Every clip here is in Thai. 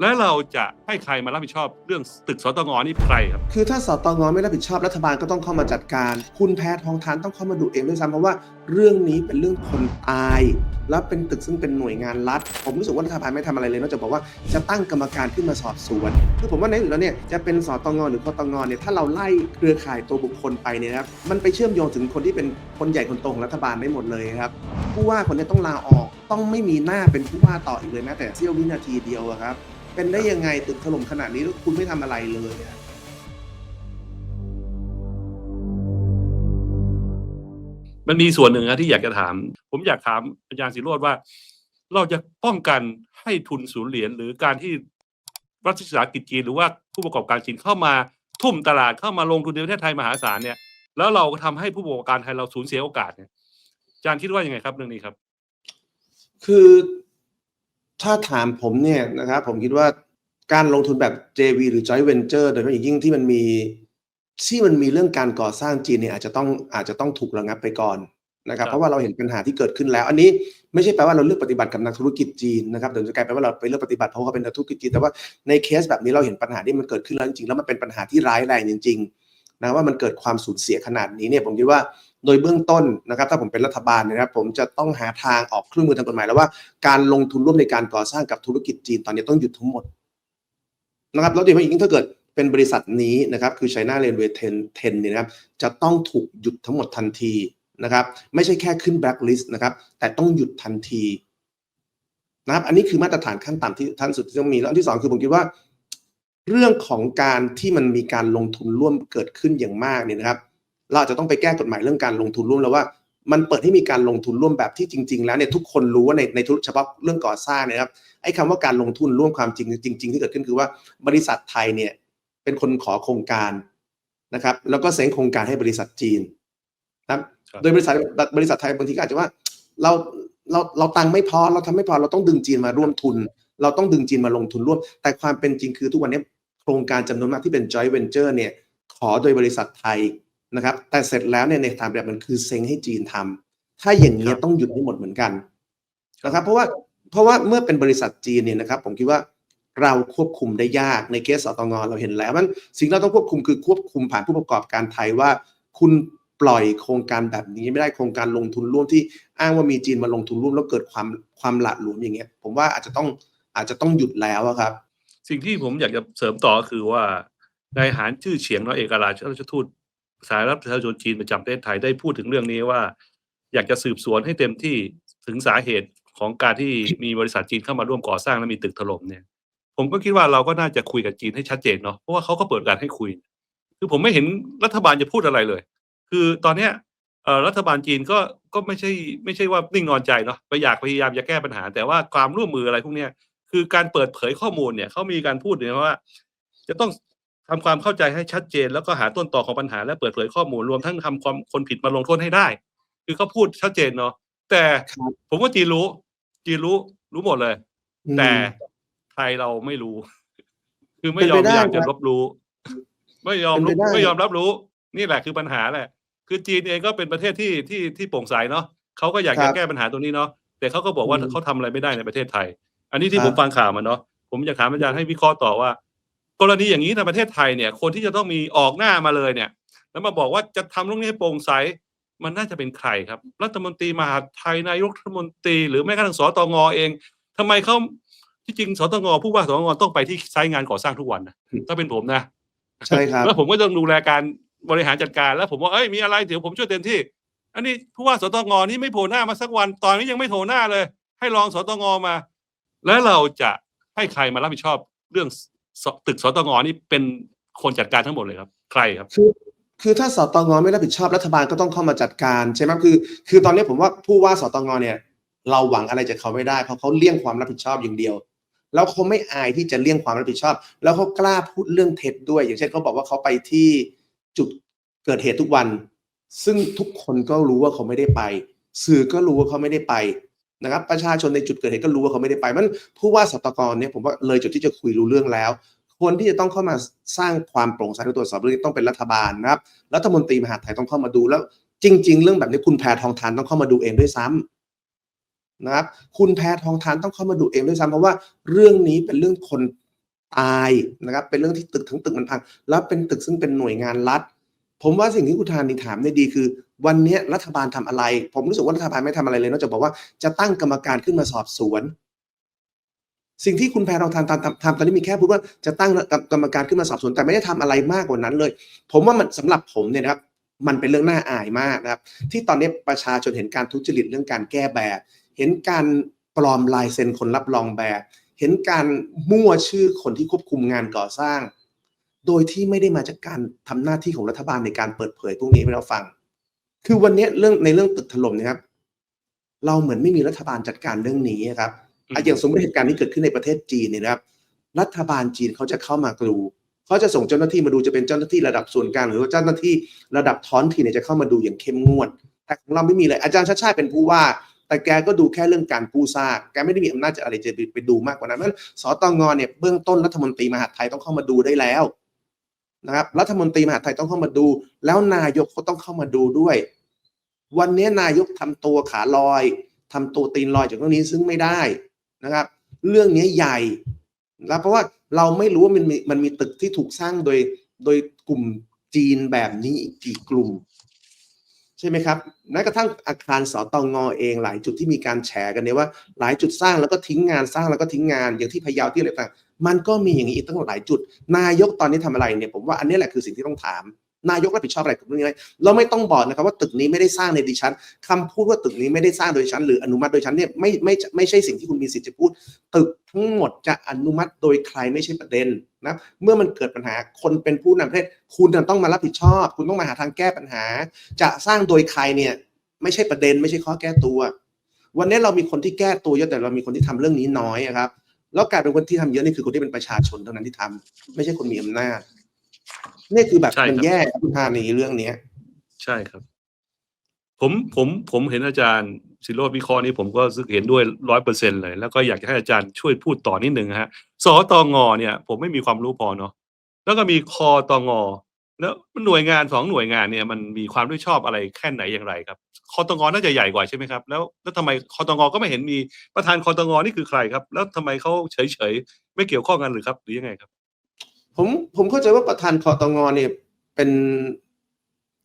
และเราจะให้ใครมารับผิดชอบเรื่องตึกสตงนี่ใครครับ คือถ้าสตงไม่รับผิดชอบรัฐบาลก็ต้องเข้ามาจัดการ คุณแพทองทานต้องเข้ามาดูเองด้วยซ้ำเพราะว่าเรื่องนี้เป็นเรื่องคนตาย และเป็นตึกซึ่งเป็นหน่วยงานรัฐ ผมรู้สึกว่ารัฐบาลไม่ทำอะไรเลยนอกจากบอกว่าจะตั้งกรรมการขึ้นมาสอบสวน คือผมว่าในที่สุดแล้วเนี่ยจะเป็นสตงหรือคตงเนี่ยถ้าเราไล่เครือข่ายตัวบุคคลไปเนี่ยครับมันไปเชื่อมโยงถึงคนที่เป็นคนใหญ่คนโตของรัฐบาลได้หมดเลยครับผู้ว่าคนนี้ต้องลาออกต้องไม่มีหน้าเป็นผู้ว่าต่ออีกเลยแม้แต่เสี้ยววินาทีเดียวครับ เป็นได้ยังไงตึกถล่มขนาดนี้แล้วคุณไม่ทำอะไรเลยอะ มันมีส่วนหนึ่งนะที่อยากจะถาม ผมอยากถามอาจารย์สิโรธว่า เราจะป้องกันให้ทุนศูนย์เหรียญหรือการที่รัฐวิสาหกิจจีนหรือว่าผู้ประกอบการจีนเข้ามาทุ่มตลาดเข้ามาลงทุนในประเทศไทยมหาศาลเนี่ยแล้วเราก็ทำให้ผู้ประกอบการไทยเราสูญเสียโอกาสเนี่ยอาจารย์คิดว่ายังไงครับเรื่องนี้ครับ คือ ถ้าถามผมเนี่ยนะครับผมคิดว่าการลงทุนแบบ JV หรือ Joint Venture โดยเฉพาะอย่างยิ่งที่มันมีที่มันมีเรื่องการก่อสร้างจีนเนี่ยอาจจะต้องอาจจะต้องถูกระงับไปก่อนนะครับครับเพราะว่าเราเห็นปัญหาที่เกิดขึ้นแล้ว อันนี้ไม่ใช่แปลว่าเราเลือกปฏิบัติกับนักธุรกิจจีนนะครับเดี๋ยวจะกลายเป็นว่าเราไปเลือกปฏิบัติเพราะว่าเขาเป็นนักธุรกิจจีนแต่ว่าในเคสแบบนี้เราเห็นปัญหาที่มันเกิดขึ้นแล้วจริงๆแล้วมันเป็นปัญหาที่ร้ายแรงจริง ๆ นะว่ามันเกิดความสูญเสียขนาดนี้เนี่ยผมคิดว่า โดยเบื้องต้นนะครับถ้าผมเป็นรัฐบาลนะครับผมจะต้องหาทางออกเครื่องมือทางกฎหมายแล้วว่าการลงทุนร่วมในการก่อสร้างกับธุรกิจจีนตอนนี้ต้องหยุดทั้งหมดนะครับแล้วโดยเฉพาะอย่างยิ่งถ้าเกิดเป็นบริษัทนี้นะครับคือ China Railway 10 10เนี่ยนะครับจะต้องถูกหยุดทั้งหมดทันทีนะครับไม่ใช่แค่ขึ้นแบล็คลิสต์นะครับแต่ต้องหยุดทันทีนะครับอันนี้คือมาตรฐานขั้นต่ำที่ท่านสุดที่ต้องมีแล้วอันที่สองคือผมคิดว่า เรื่องของการที่มันมีการลงทุนร่วมเกิดขึ้นอย่างมากเนี่ยนะครับ เราอาจจะต้องไปแก้กฎหมายเรื่องการลงทุนร่วมแล้วว่า มันเปิดให้มีการลงทุนร่วมแบบที่จริง ๆ แล้วเนี่ยทุกคนรู้ว่าในในธุรเฉพาะเรื่องก่อสร้างเนยนะครับไอ้คำว่าการลงทุนร่วมความจริงจริง ๆ ที่เกิดขึ้นคือว่าบริษัทไทยเนี่ยเป็นคนขอโครงการนะครับ แล้วก็เซ็นโครงการให้บริษัทจีนนะครับครับโดยบริษัทบริษัทไทยบางทีก็อาจจะว่าเราเราเราตังค์ไม่พอเราทำไม่พอเราต้องดึงจีนมาร่วมทุน เราต้องดึงจีนมาลงทุนร่วม แต่ความเป็นจริงคือทุกวันนี้โครงการจำนวนมากที่เป็น joint venture เนี่ยขอโดยบริษัทไทย นะครับ แต่เสร็จแล้วเนี่ยในทางแบบมันคือเซ็งให้จีนทำถ้าอย่างนี้ยต้องหยุดให้หมดเหมือนกันนะครับ เพราะว่าเพราะว่าเมื่อเป็นบริษัทจีนเนี่ยนะครับ ผมคิดว่าเราควบคุมได้ยากในเคสสตงเราเห็นแล้วมันสิ่งที่เราต้องควบคุมคือควบคุมผ่านผู้ประกอบการไทยว่า คุณปล่อยโครงการแบบนี้ไม่ได้โครงการลงทุนร่วมที่อ้างว่ามีจีนมาลงทุนร่วมแล้วเกิดความความหละหลวมอย่างเงี้ย ผมว่าอาจจะต้องอาจจะต้องหยุดแล้วอะครับ สิ่งที่ผมอยากจะเสริมต่อก็คือว่า นายหารชื่อเฉียงเนาะเอกราชราชทูต สาธารณรัฐประชาชนจีนประจำประเทศไทยได้พูดถึงเรื่องนี้ว่า อยากจะสืบสวนให้เต็มที่ถึงสาเหตุของการที่มีบริษัทจีนเข้ามาร่วมก่อสร้างและมีตึกถล่มเนี่ย ผมก็คิดว่าเราก็น่าจะคุยกับจีนให้ชัดเจนเนาะเพราะว่าเขาก็เปิดการให้คุย คือผมไม่เห็นรัฐบาลจะพูดอะไรเลย คือตอนเนี้ยรัฐบาลจีนก็ก็ไม่ใช่ไม่ใช่ว่านิ่งนอนใจเนาะไปอยากพยายามจะแก้ปัญหา แต่ว่าความร่วมมืออะไรพวกเนี้ยคือการเปิดเผยข้อมูลเนี่ยเขามีการพูดเนี่ยว่า จะต้อง ทำความเข้าใจให้ชัดเจน แล้วก็หาต้นตอของปัญหาและเปิดเผยข้อมูลรวมทั้งทำความคนผิดมาลงโทษให้ได้ คือเขาพูดชัดเจนเนาะแต่ครับผมว่าจีนรู้ จีนรู้รู้หมดเลยอืมแต่ไทยเราไม่รู้ คือไม่ยอมเป็นไปได้อยากจะครับรับรู้ ไม่ยอมเป็นไปรู้ได้ไม่ยอมรับรู้ นี่แหละคือปัญหาแหละ คือจีนเองก็เป็นประเทศที่ที่ที่โปร่งใสเนาะเขาก็อยากจะแก้ปัญหาตรงนี้เนาะแต่เขาก็บอกว่าอืมเขาทำอะไรไม่ได้ในประเทศไทย อันนี้ที่คผรับมฟังข่าวมาเนาะผมอยากถามอาจารย์ให้วิเคราะห์ต่อว่า กรณีอย่างนี้ในประเทศไทยเนี่ย คนที่จะต้องมีออกหน้ามาเลยเนี่ย แล้วมาบอกว่าจะทำเรื่องนี้ให้โปร่งใสมันน่าจะเป็นใครครับ รัฐมนตรีมหาดไทยนายกรัฐมนตรีหรือแม้กระทั่งสตงเองทำไมเขาที่จริงสตงผู้ว่าสตงต้องไปที่ไซต์งานก่อสร้างทุกวันนะถ้าเป็นผมนะใช่ครับแล้วผมก็ต้องดูแลการบริหารจัดการแล้วผมว่าเอ้ยมีอะไรเดี๋ยวผมช่วยเต็มที่ อันนี้ผู้ว่าสตงนี่ไม่โผล่หน้ามาสักวัน ตอนนี้ยังไม่โผล่หน้าเลย ให้รองสตงมา แล้วเราจะให้ใครมารับผิดชอบเรื่องส ตึกสตงนี่เป็นคนจัดการทั้งหมดเลยครับ ใครครับ คือคือถ้าสตงไม่รับผิดชอบรัฐบาลก็ต้องเข้ามาจัดการใช่ไหมคือ คือตอนนี้ผมว่าผู้ว่าสตงเนี่ย เราหวังอะไรจากเขาไม่ได้ เพราะเขาเลี่ยงความรับผิดชอบอย่างเดียว แล้วเขาไม่อายที่จะเลี่ยงความรับผิดชอบ แล้วเขากล้าพูดเรื่องเท็จด้วย อย่างเช่นเขาบอกว่าเขาไปที่จุดเกิดเหตุทุกวัน ซึ่งทุกคนก็รู้ว่าเขาไม่ได้ไป สื่อก็รู้ว่าเขาไม่ได้ไป นะครับประชาชนในจุดเกิดเหตุก็รู้ว่าเขาไม่ได้ไปมันผู้ว่าสตกรเนี่ยผมว่าเลยจุดที่จะคุยรู้เรื่องแล้วคนที่จะต้องเข้ามาสร้างความโปร่งใสและตรวจสอบเรื่องนี้ต้องเป็นรัฐบาลนะครับรัฐมนตรีมหาดไทยต้องเข้ามาดูแล้ว จริง ๆ เรื่องแบบนี้คุณแพทองทานต้องเข้ามาดูเองด้วยซ้ำนะครับคุณแพทองทานต้องเข้ามาดูเองด้วยซ้ำเพราะว่าเรื่องนี้เป็นเรื่องคนตายนะครับเป็นเรื่องที่ตึกทั้งตึกมันพังแล้วเป็นตึกซึ่งเป็นหน่วยงานรัฐ ผมว่าสิ่งที่คุณธานีถามได้ดีคือ วันนี้รัฐบาลทำอะไร ผมรู้สึกว่ารัฐบาลไม่ทำอะไรเลยนอกจากบอกว่าจะตั้งกรรมการขึ้นมาสอบสวน สิ่งที่คุณแพรเราทำทำทำทำตอนนี้มีแค่พูดว่าจะตั้งกรรมการขึ้นมาสอบสวน แต่ไม่ได้ทำอะไรมากกว่านั้นเลย ผมว่ามันสำหรับผมเนี่ยนะครับ มันเป็นเรื่องน่าอายมากนะครับ ที่ตอนนี้ประชาชนเห็นการทุจริตเรื่องการแก้แบบเห็นการปลอมลายเซ็นคนรับรองแบบเห็นการมั่วชื่อคนที่ควบคุมงานก่อสร้าง โดยที่ไม่ได้มาจากการทำหน้าที่ของรัฐบาลในการเปิดเผยพวกนี้ให้เราฟัง คือวันนี้เรื่องในเรื่องตึกถล่มเนะครับ เราเหมือนไม่มีรัฐบาลจัดการเรื่องนี้ครับอืมอะอย่างสมมติเหตุการณ์ที่เกิดขึ้นในประเทศจีนเนี่ยนะครับ รัฐบาลจีนเขาจะเข้ามาดูเขาจะส่งเจ้าหน้าที่มาดูจะเป็นเจ้าหน้าที่ระดับส่วนกลางหรือว่าเจ้าหน้าที่ระดับท้องถิ่นเนี่ยจะเข้ามาดูอย่างเข้มงวด แต่ของเราไม่มีเลยอาจารย์ชาติชาติเป็นผู้ว่า แต่แกก็ดูแค่เรื่องการกู้ซากแกไม่ได้มีอำนาจจะอะไรจะไปดูมากกว่านั้นเพราะฉะนั้นสตงเนี่ยเบื้องต้นรัฐมนตรีมหาดไทยต้องเข้ามาดูได้แล้ว นะครับรัฐมนตรีมหาไทยต้องเข้ามาดู แล้วนายกก็ต้องเข้ามาดูด้วย วันนี้นายกทำตัวขาลอยทำตัวตีนลอยจากเรื่องนี้ซึ่งไม่ได้นะครับ เรื่องนี้ใหญ่นะเพราะว่าเราไม่รู้ว่ามันมีมันมีตึกที่ถูกสร้างโดยโดยกลุ่มจีนแบบนี้อีกกี่กลุ่ม ใช่ไหมครับแม้กระทั่งอาคารสตองงอเองหลายจุดที่มีการแฉกันเนี่ยว่า หลายจุดสร้างแล้วก็ทิ้งงานสร้างแล้วก็ทิ้งงานอย่างที่พะเยาที่อะไรต่าง มันก็มีอย่างนี้อีกตั้งหลายจุด นายกตอนนี้ทำอะไรเนี่ยผมว่าอันนี้แหละคือสิ่งที่ต้องถาม นายกรับผิดชอบอะไรกับเรื่องนี้ไหมเราไม่ต้องบอกนะครับว่าตึกนี้ไม่ได้สร้างในดิฉันคำพูดว่าตึกนี้ไม่ได้สร้างโดยฉันหรืออนุมัติโดยฉันเนี่ยไม่ไม่ไม่ใช่สิ่งที่คุณมีสิทธิ์จะพูด ตึกทั้งหมดจะอนุมัติโดยใครไม่ใช่ประเด็นนะเมื่อมันเกิดปัญหาคนเป็นผู้นำประเทศ คุณจะต้องมารับผิดชอบ คุณต้องมาหาทางแก้ปัญหา จะสร้างโดยใครเนี่ยไม่ใช่ประเด็น ไม่ใช่ข้อแก้ตัว วันนี้เรามีคนที่แก้ตัวเยอะแต่เรามีคนที่ทำเรื่องนี้น้อยครับ แล้วกลายเป็นคนที่ทำเยอะนี่คือคนที่เป็นประชาชนเท่านั้นที่ทำไม่ใช่คนมีอำนาจนี่คือแบบใช่ครับมันแย่ครับคุณธานีเรื่องเนี้ย ใช่ครับ ผมผมผมเห็นอาจารย์สิโรจน์วิเคราะห์นี้ผมก็รู้สึกเห็นด้วยร้อยเปอร์เซ็นเลย แล้วก็อยากจะให้อาจารย์ช่วยพูดต่อนิดหนึ่งฮะสตงเนี่ย ผมไม่มีความรู้พอเนาะแล้วก็มีคอตง แล้วหน่วยงานสองหน่วยงานเนี่ยมันมีความด้วยชอบอะไรแค่ไหนอย่างไรครับคอตงน่าจะใหญ่กว่าใช่ไหมครับ แล้วแล้วทำไมคอตงก็ไม่เห็นมีประธานคอตงนี่คือใครครับ แล้วทำไมเขาเฉยเฉยๆไม่เกี่ยวข้องกันหรือครับ หรือยังไงครับ ผมผมเข้าใจว่าประธานคอตงเนี่ยเป็น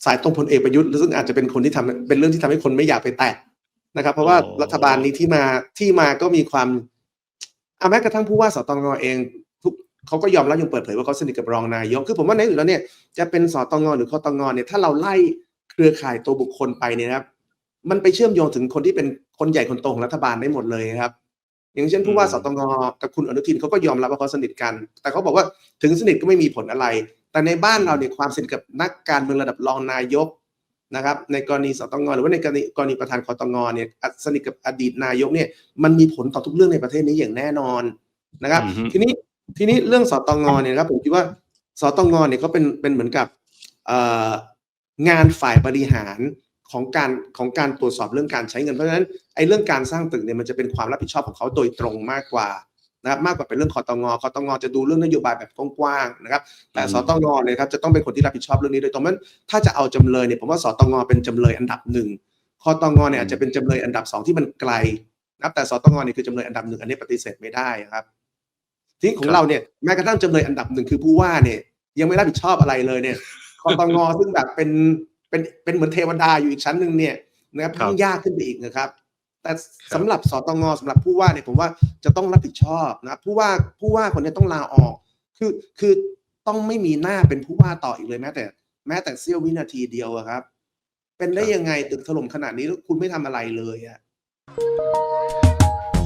สายตรงพลเอกประยุทธ์ซึ่งอาจจะเป็นคนที่ทำเป็นเรื่องที่ทำให้คนไม่อยากไปแตะนะครับ เพราะว่าอ๋อรัฐบาลนี้ที่มาที่มาก็มีความอะแม้กระทั่งผู้ว่าสตงเองทุก เขาก็ยอมรับยังเปิดเผยว่าเขาสนิทกับรองนายก คือผมว่าในที่สุดแล้วเนี่ยจะเป็นสตงหรือคอตงเนี่ยถ้าเราไล่เครือข่ายตัวบุคคลไปเนี่ยนะครับ มันไปเชื่อมโยงถึงคนที่เป็นคนใหญ่คนโตของรัฐบาลได้หมดเลยครับ อย่างเช่นผู้ว่าอืมสตงกับคุณอนุทินเขาก็ยอมรับว่าเขาสนิทกัน แต่เขาบอกว่าถึงสนิทก็ไม่มีผลอะไร แต่ในบ้านเราเนี่ยความสนิทกับนักการเมืองระดับรองนายกนะครับในกรณีสตงหรือว่าในกรณีกรณีประธานคอตงเนี่ยอะสนิทกับอดีตนายกเนี่ยมันมีผลต่อทุกเรื่องในประเทศนี้อย่างแน่นอนนะครับอือฮึทีนี้ ทีนี้เรื่องสตงเนี่ยนะครับผมคิดว่าสตงเนี่ยเขาเป็นเป็นเหมือนกับงานฝ่ายบริหารของการของการตรวจสอบเรื่องการใช้เงินเพราะฉะนั้นไอ้เรื่องการสร้างตึกเนี่ยมันจะเป็นความรับผิดชอบของเขาโดยตรงมากกว่านะครับมากกว่าเป็นเรื่องคอตงคอตงจะดูเรื่องนโยบายแบบกว้างๆนะครับ แต่อืมสตงเนี่ยครับจะต้องเป็นคนที่รับผิดชอบเรื่องนี้โดยตรงเพราะฉะนั้นถ้าจะเอาจำเลยเนี่ยผมว่าสตงเป็นจำเลยอันดับหนึ่งคอตงเนี่ยอาจจะเป็นจำเลยอันดับสองที่มันไกลนะครับแต่สตงเนี่ยคือจำเลยอันดับหนึ่งอันนี้ปฏิเสธไม่ได้ครับ ทีนี้ของเราเนี่ยแม้กระทั่งจำเลยอันดับหนึ่งคือผู้ว่าเนี่ย ยังไม่รับผิดชอบอะไรเลยเนี่ยคอตงซึ่งแบบเป็นเป็นเป็นเหมือนเทวดาอยู่อีกชั้นหนึ่งเนี่ยนะครับครับยิ่งยากขึ้นไปอีกนะครับ แต่สำหรับสตงสำหรับผู้ว่าเนี่ยผมว่าจะต้องรับผิดชอบนะครับผู้ว่าผู้ว่าคนนี้ต้องลาออก คือคือต้องไม่มีหน้าเป็นผู้ว่าต่ออีกเลยแม้แต่ แม้แต่เสี้ยววินาทีเดียวอะครับ เป็นได้ยังไงตึกถล่มขนาดนี้แล้วคุณไม่ทำอะไรเลยอะ